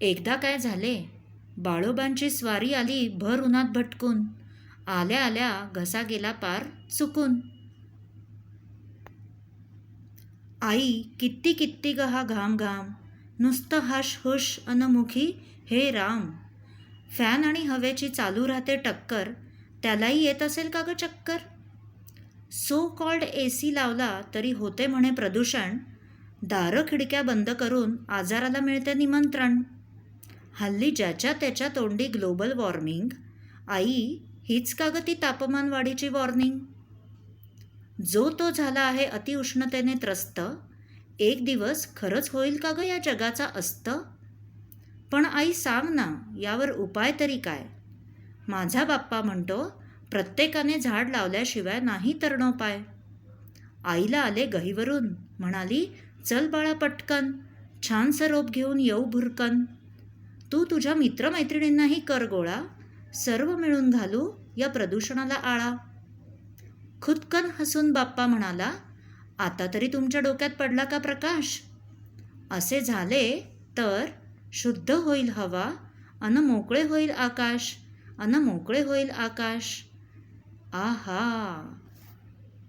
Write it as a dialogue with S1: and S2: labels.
S1: एकदा काय झाले? बाळोबांची स्वारी आली भर उन्हात भटकून. आल्या आल्या घसा गेला पार चुकून. आई कित्ती कित्ती ग हा घाम घाम. नुसतं हश हुश अनमुखी हे राम. फॅन आणि हवेची चालू राहते टक्कर. त्यालाही येत असेल का ग चक्कर? सो कॉल्ड ए सी लावला तरी होते म्हणे प्रदूषण. दारं खिडक्या बंद करून आजाराला मिळते निमंत्रण. हल्ली ज्याच्या त्याच्या तोंडी ग्लोबल वॉर्मिंग आई हीच का ती तापमान वाढीची वॉर्निंग? जो तो झाला आहे अतिउष्णतेने त्रस्त एक दिवस खरंच होईल का ग या जगाचा अस्त? पण आई सांग ना यावर उपाय तरी काय? माझा बाप्पा म्हणतो प्रत्येकाने झाड लावल्याशिवाय नाही तरणोपाय आईला आले गहीवरून म्हणाली चल बाळा पटकन छानसं रोप घेऊन येऊ भुरकन. तू तुझ्या मित्रमैत्रिणींनाही कर गोळा. सर्व मिळून घालू या प्रदूषणाला आळा. खुदकन हसून बाप्पा म्हणाला आता तरी तुमच्या डोक्यात पडला का प्रकाश? असे झाले तर शुद्ध होईल हवा अन मोकळे होईल आकाश अन मोकळे होईल आकाश. आहा!